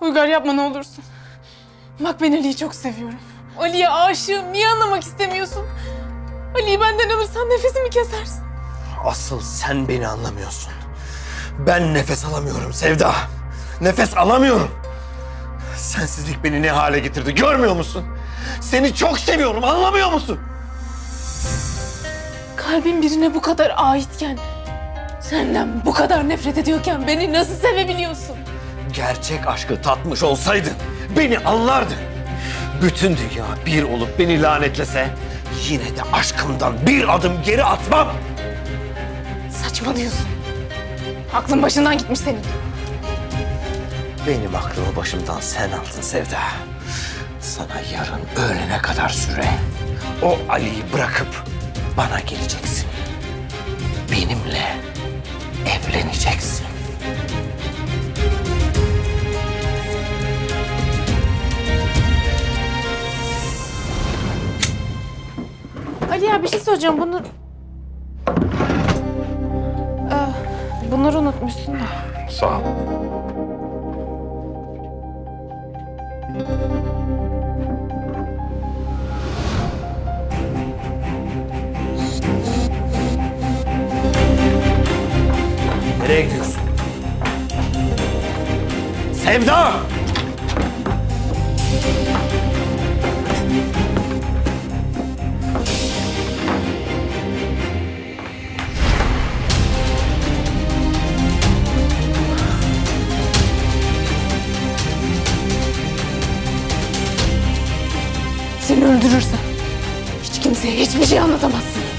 Uygar yapma ne olursun. Bak ben Ali'yi çok seviyorum. Ali'ye aşığım. Niye anlamak istemiyorsun? Ali'yi benden alırsan nefesimi kesersin. Asıl sen beni anlamıyorsun. Ben nefes alamıyorum Sevda. Nefes alamıyorum. Sensizlik beni ne hale getirdi görmüyor musun? Seni çok seviyorum anlamıyor musun? Kalbin birine bu kadar aitken, senden bu kadar nefret ediyorken beni nasıl sevebiliyorsun? Gerçek aşkı tatmış olsaydın beni anlardın. Bütün dünya bir olup beni lanetlese yine de aşkımdan bir adım geri atmam. Saçmalıyorsun. Aklın başından gitmiş senin. Benim aklımı başımdan sen aldın Sevda. Sana yarın öğlene kadar süre. O Ali'yi bırakıp bana geleceksin. Benimle evleneceksin. Ali ya bir şey söyleyeceğim. Bunu... Ah, bunları unutmuşsun da. Sağ ol. Nereye gidiyorsun? Sevda! Seni öldürürsem hiç kimseye hiçbir şey anlatamazsın.